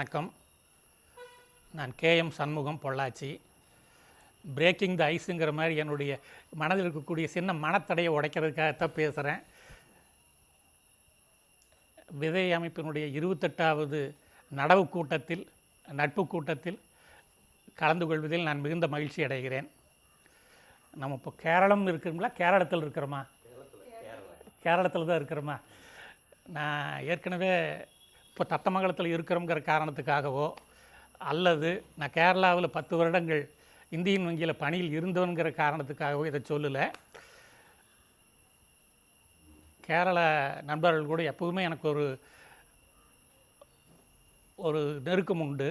வணக்கம். நான் K M Shanmugam Pollachi. Breaking the ஐஸுங்கிற மாதிரி என்னுடைய மனதில் இருக்கக்கூடிய சின்ன மனத்தடையை உடைக்கிறதுக்காகத்தான் பேசுகிறேன் விதை அமைப்பினுடைய இருபத்தெட்டாவது நடவு கூட்டத்தில் நட்பு கூட்டத்தில் கலந்து கொள்வதில் நான் மிகுந்த மகிழ்ச்சி அடைகிறேன். நம்ம இப்போ கேரளம் இருக்கிறோம்ல கேரளத்தில் இருக்கிறோமா? கேரளத்தில் தான் இருக்கிறோமா? நான் ஏற்கனவே இப்போ தத்தமங்கலத்தில் இருக்கிறோங்கிற காரணத்துக்காகவோ அல்லது நான் கேரளாவில் பத்து வருடங்கள் இந்தியன் வங்கியில் பணியில் இருந்தோங்கிற காரணத்துக்காகவோ இதை சொல்லலை. கேரள நண்பர்கள் கூட எப்போதுமே எனக்கு ஒரு ஒரு நெருக்கம் உண்டு.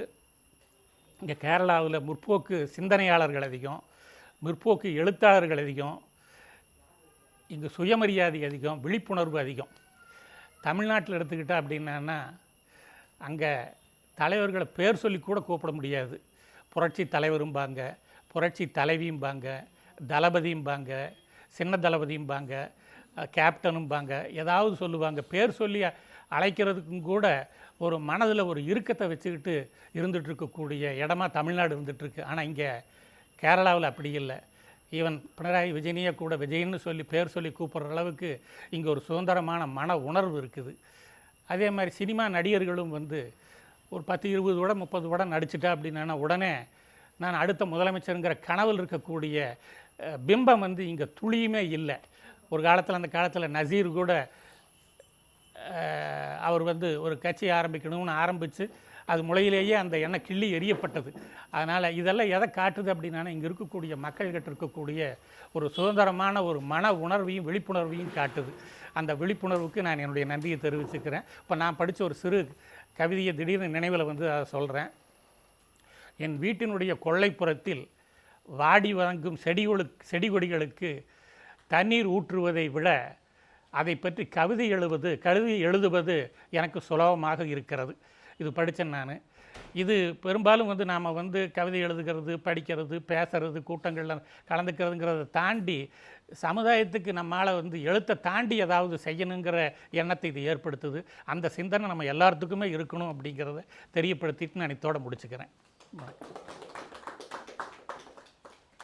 இங்கே கேரளாவில் முற்போக்கு சிந்தனையாளர்கள் அதிகம் முற்போக்கு எழுத்தாளர்கள் அதிகம் இங்கே சுயமரியாதை அதிகம் விழிப்புணர்வு அதிகம். தமிழ்நாட்டில் எடுத்துக்கிட்டால் அப்படின்னா அங்கே தலைவர்களை பேர் சொல்லி கூட கூப்பிட முடியாது. புரட்சி தலைவரும்பாங்க புரட்சி தலைவியும்பாங்க தளபதியும்பாங்க சின்ன தளபதியும்பாங்க கேப்டனும்பாங்க ஏதாவது சொல்லுவாங்க. பேர் சொல்லி அழைக்கிறதுக்கும் கூட ஒரு மனதில் ஒரு இறுக்கத்தை வச்சுக்கிட்டு இருந்துகிட்ருக்கக்கூடிய இடமா தமிழ்நாடு இருந்துகிட்ருக்கு ஆனால் இங்கே கேரளாவில் அப்படி இல்லை. ஈவன் பினராயி விஜயனியை கூட விஜயன்னு சொல்லி பேர் சொல்லி கூப்பிட்ற அளவுக்கு இங்கே ஒரு சுதந்திரமான மன உணர்வு இருக்குது. அதே மாதிரி சினிமா நடிகர்களும் வந்து ஒரு பத்து இருபது விட முப்பது விட நடிச்சிட்டா அப்படின்னா உடனே நான் அடுத்த முதலமைச்சருங்கிற கனவில் இருக்கக்கூடிய பிம்பம் வந்து இங்கே துளியுமே இல்லை. ஒரு காலத்தில் அந்த காலத்தில் நசீர் கூட அவர் வந்து ஒரு கட்சி ஆரம்பிக்கணும்னு ஆரம்பித்து அது முளையிலேயே அந்த எண்ணெய் கிள்ளி எரியப்பட்டது அதனால் இதெல்லாம் எதை காட்டுது அப்படின்னா இங்கே இருக்கக்கூடிய மக்கள்கிட்ட இருக்கக்கூடிய ஒரு சுதந்திரமான ஒரு மன உணர்வையும் விழிப்புணர்வையும் காட்டுது. அந்த விழிப்புணர்வுக்கு நான் என்னுடைய நன்றியை தெரிவிச்சுக்கிறேன். இப்போ நான் படித்த ஒரு சிறு கவிதையை திடீர்னு நினைவில் வந்து அதை சொல்கிறேன் என் வீட்டினுடைய கொல்லைப்புறத்தில் வாடி வழங்கும் செடிகளுக்கு செடி கொடிகளுக்கு தண்ணீர் ஊற்றுவதை விட அதை பற்றி கவிதை எழுவது கவிதை எழுதுவது எனக்கு சுலபமாக இருக்கிறது. இது படித்தேன் நான். இது பெரும்பாலும் வந்து நாம் வந்து கவிதை எழுதுகிறது படிக்கிறது பேசுறது கூட்டங்களில் கலந்துக்கிறதுங்கிறத தாண்டி சமுதாயத்துக்கு நம்மளால் வந்து எழுத்தை தாண்டி ஏதாவது செய்யணுங்கிற எண்ணத்தை இது ஏற்படுத்துது. அந்த சிந்தனை நம்ம எல்லாத்துக்குமே இருக்கணும் அப்படிங்கிறத தெரியப்படுத்திட்டு நான் இதோட முடிச்சுக்கிறேன்.